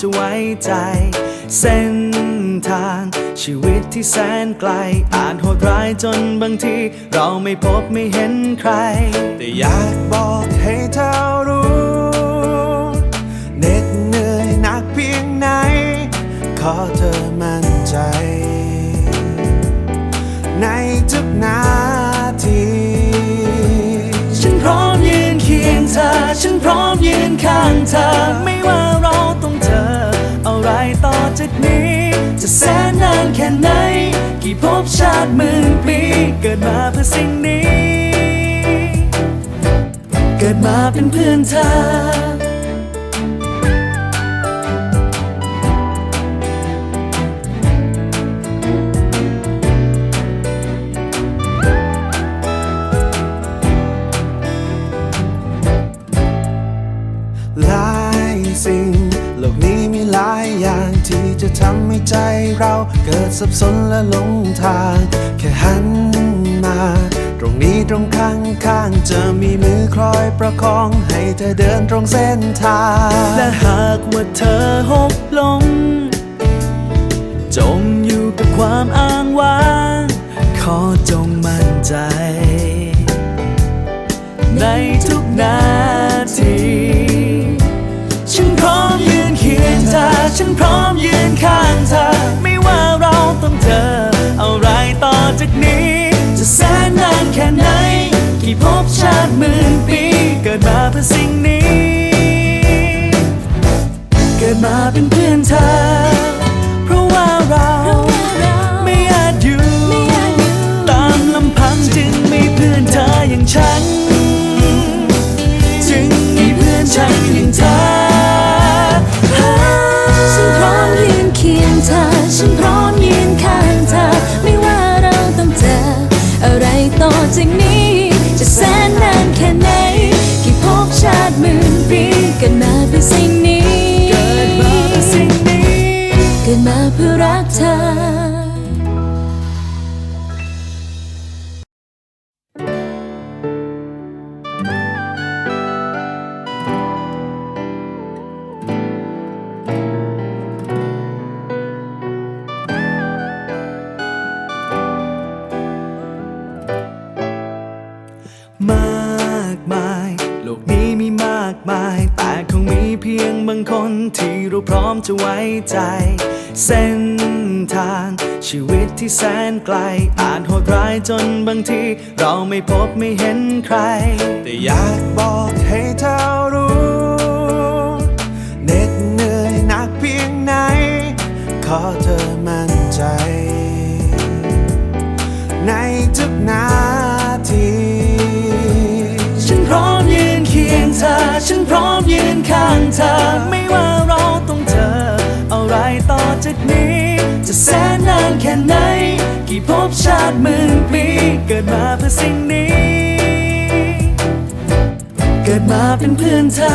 จะไว้ใจ เส้นทาง ชีวิตที่แสนไกล อาจโหดร้ายจนบางที เราไม่พบไม่เห็นใคร แต่อยากบอกให้เธอรู้าติหมื่นปีเกิดมาเพื่อสิ่งนี้ เกิดมาเป็นเพื่อนเธอ เราเกิดสับสนและหลงทาง แค่หันมา ตรงนี้ตรงข้างข้างๆจะมีมือคอยประคองให้เธอเดินตรงเส้นทาง และหากว่าเธอหกลง จมอยู่กับความอ้างว้าง ขอจงมั่นใจ ในทุกนาที ฉันพร้อมยืนข้างเธอ ไม่ว่าเราต้องเจออะไรต่อจากนี้ จะแสนนานแค่ไหน กี่ภพชาติหมื่นปี เกิดมาเพื่อสิ่งนี้ เกิดมาเป็นเพื่อนเธอเพ เธอ มากมาย โลกนี้มีมากมาย แต่คงมีเพียงบางคนที่เราพร้อมจะไว้ใจ เส้นทาง ชีวิตที่แสนไกล อาจโหดร้ายจนบางที เราไม่พบไม่เห็นใคร แต่อยากบอกให้เธอรู้เหน็ดเหนื่อยหนักเพียงไหน ขอเธอมั่นใจ เธอ ฉันพร้อมยืนข้างเธอ ไม่ว่าเราต้องเจอ อะไรต่อจากนี้ จะแสนนานแค่ไหน กี่ภพชาติหมื่นปี เกิดมาเพื่อสิ่งนี้ เกิดมาเป็นเพื่อนเธอ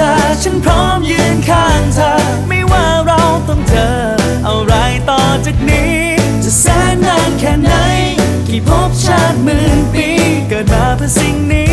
ธอ ฉันพร้อมยืนข้างเธอ ไม่ว่าเราต้องเจออะไรต่อจากนี้ จะแสนนานแค่ไหน กี่ภพชาติหมื่นปี เกิดมาเพื่อสิ่งนี้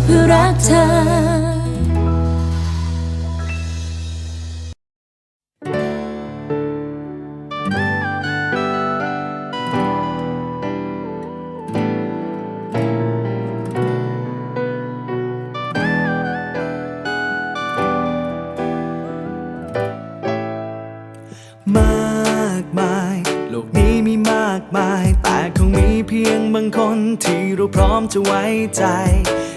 กเธอมากมาย โลกนี้มีมากมาย แต่คงมีเพียงบางคนที่เราพร้อมจะไว้ใจ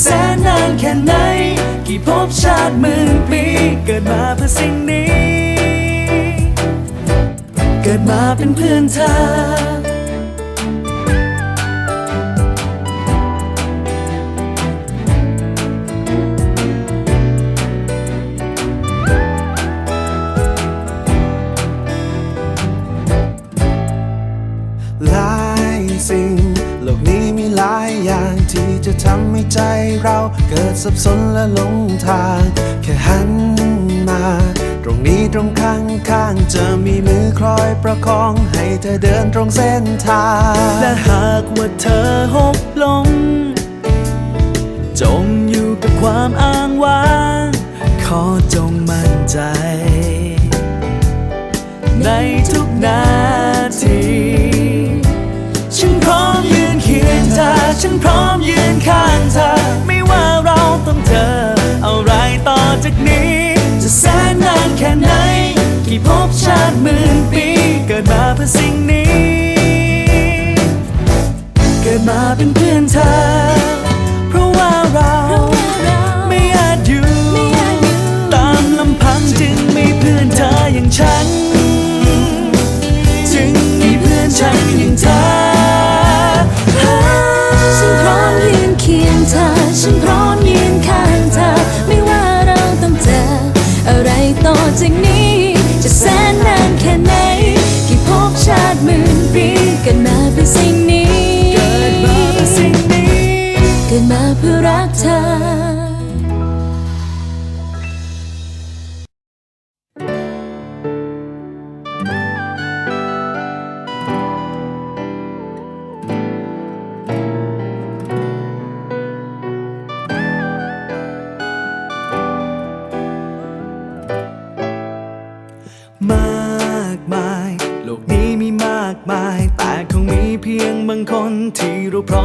แสนนานแค่ไหน กี่ภพชาติหมื่นปี เกิดมาเพื่อสิ่งนี้ เกิดมาเป็นเพื่อนเธอ เกิดสับสนและหลงทาง แค่หันมา ตรงนี้ตรงข้างข้างๆจะมีมือคอยประคองให้เธอเดินตรงเส้นทาง และหากว่าเธอหกลงจมอยู่กับความอ้างว้าง ขอจงมั่นใจ ในทุกนา จากนี้ จะแสนนานแค่ไหน กี่ภพชาติหมื่นปี เกิดมาเพื่อสิ่งนี้ เกิดมาเป็นเพื่อนเธอ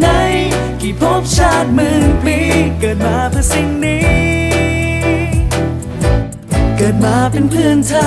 ไหน กี่ภพชาติหมื่นปี เกิดมาเพื่อสิ่งนี้ เกิดมาเป็นเพื่อนเธอ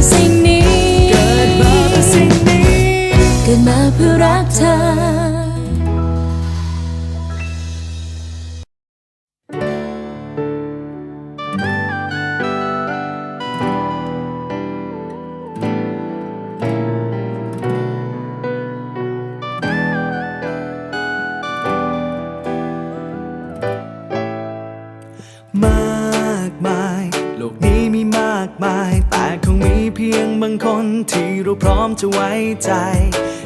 อสิ่งนี้ เกิดมาเพื่อสิ่งนี้ เกิดมาเพื่อรักเธอ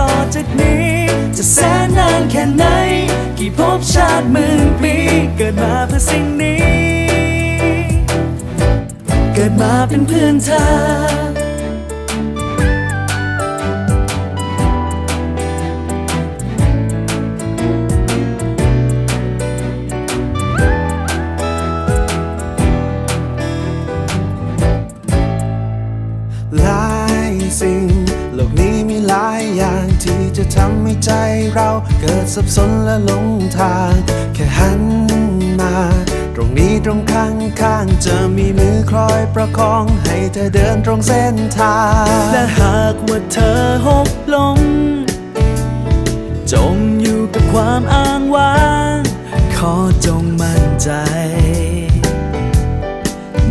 ต่อจากนี้ จะแสนนานแค่ไหน กี่ภพชาติหมื่นปี เกิดมาเพื่อสิ่งนี้ เกิดมาเป็นเพื่อนเธอ ทำให้ใจเราเกิดสับสนและหลงทาง แค่หันมา ตรงนี้ตรงข้างข้างจะมีมือคอยประคองให้เธอเดินตรงเส้นทาง และหากว่าเธอหกลง จมอยู่กับความอ้างว้าง ขอจงมั่นใจ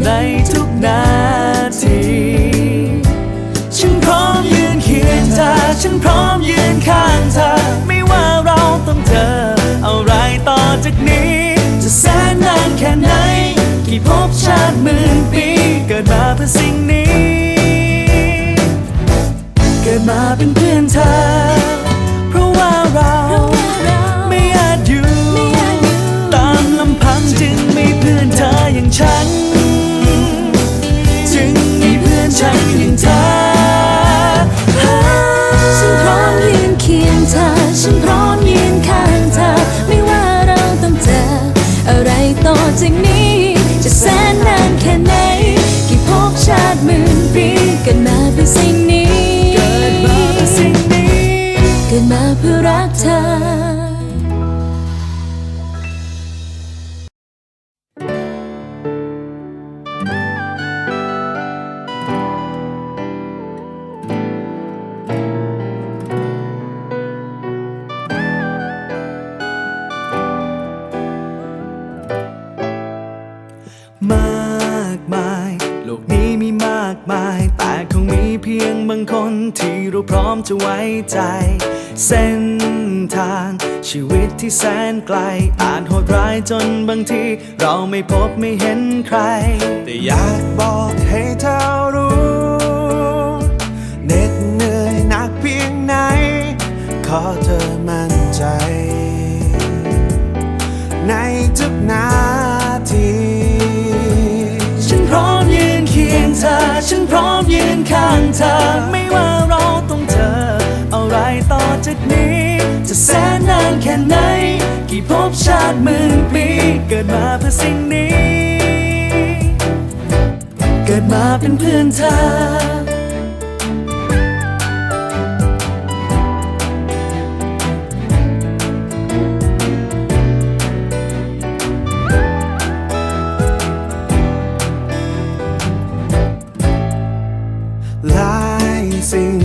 ในทุกนาที ฉันพร้อมยืนเคียงเธอฉันพร้อมางเธอ ไม่ว่าเราต้องเจอ อะไรต่อจากนี้ จะแสนนานแค่ไหน กี่ภพชาติหมื่นปี เกิดมาเพื่อสิ่งนี้ เกิดมาเป็นเพื่อนเธอ จะไว้ใจ เส้นทาง ชีวิตที่แสนไกลอาจโหดร้ายจนบางที เราไม่พบไม่เห็นใคร แต่อยากบอกให้เธอรู้เหน็ดเหนื่อยหนักเพียงไหน ขอเธอมั่นใจ ในทุกนาทีฉันพร้อมยืนเคียงเธอ ฉันพร้อมยืนข้างเธอ จากนี้ จะแสนนานแค่ไหน กี่ภพชาติหมื่นปี เกิดมาเพื่อสิ่งนี้ เกิดมาเป็นเพื่อนเธอหลายสิ่ง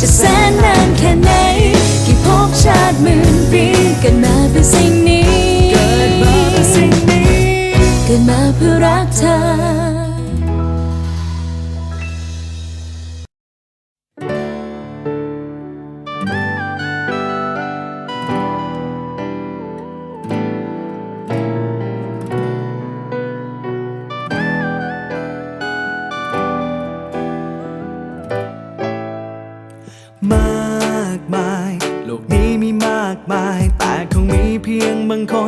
จะแสนนานแค่ไหน กี่ภพชาติหมื่นปีเกิดมาเพื่อสิ่งนี้เกิดมาเพื่อสิ่งนี้ เกิดมาเพื่อรักเธอ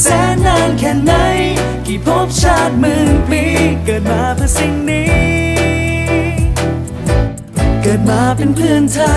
แสนนานแค่ไหน กี่ภพชาติหมื่นปี เกิดมาเพื่อสิ่งนี้ เกิดมาเป็นเพื่อนเธอ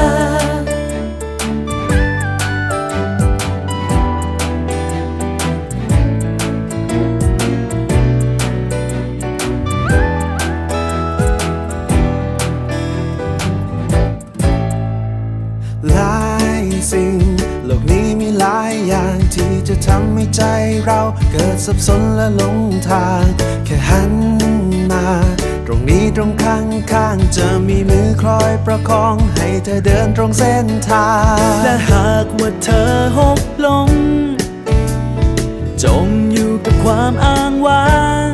ใจเราเกิดสับสนและหลงทาง แค่หันมา ตรงนี้ตรงข้างข้างจะมีมือคลอยประคอง ให้เธอเดินตรงเส้นทาง และหากว่าเธอหกลงจมอยู่กับความอ้างว้าง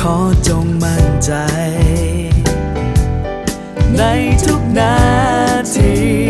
ขอจงมั่นใจ ในทุกนาที